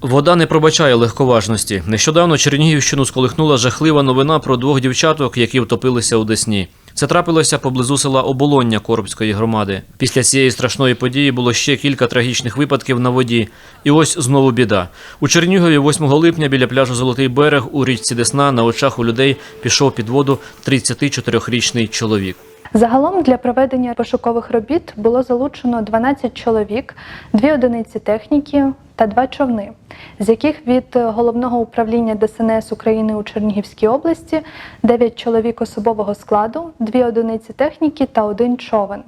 Вода не пробачає легковажності. Нещодавно Чернігівщину сколихнула жахлива новина про двох дівчаток, які втопилися у Десні. Це трапилося поблизу села Оболоння Коробської громади. Після цієї страшної події було ще кілька трагічних випадків на воді. І ось знову біда. У Чернігові 8 липня біля пляжу Золотий берег у річці Десна на очах у людей пішов під воду 34-річний чоловік. Загалом для проведення пошукових робіт було залучено 12 чоловік, дві одиниці техніки та два човни, з яких від головного управління ДСНС України у Чернігівській області 9 чоловік особового складу, дві одиниці техніки та один човен.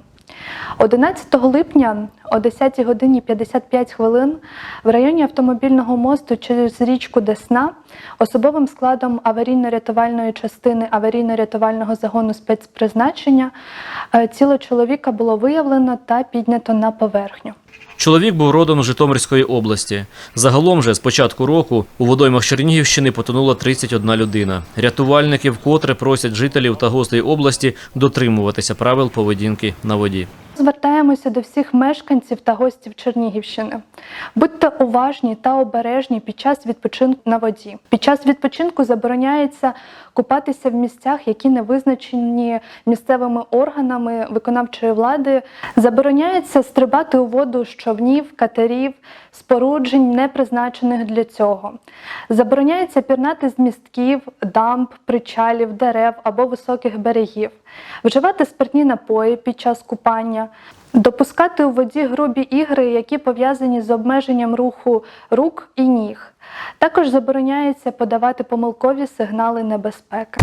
11 липня о 10 годині 55 хвилин в районі автомобільного мосту через річку Десна особовим складом аварійно-рятувальної частини аварійно-рятувального загону спецпризначення е, тіло чоловіка було виявлено та піднято на поверхню. Чоловік був родом з Житомирської області. Загалом же з початку року у водоймах Чернігівщини потонула 31 людина. Рятувальники вкотре просять жителів та гостей області дотримуватися правил поведінки на воді. Звертаємося до всіх мешканців та гостів Чернігівщини. Будьте уважні та обережні під час відпочинку на воді. Під час відпочинку забороняється купатися в місцях, які не визначені місцевими органами виконавчої влади. Забороняється стрибати у воду з човнів, катерів, споруджень, не призначених для цього. Забороняється пірнати з містків, дамб, причалів, дерев або високих берегів, вживати спиртні напої під час купання, допускати у воді грубі ігри, які пов'язані з обмеженням руху рук і ніг. Також забороняється подавати помилкові сигнали небезпеки.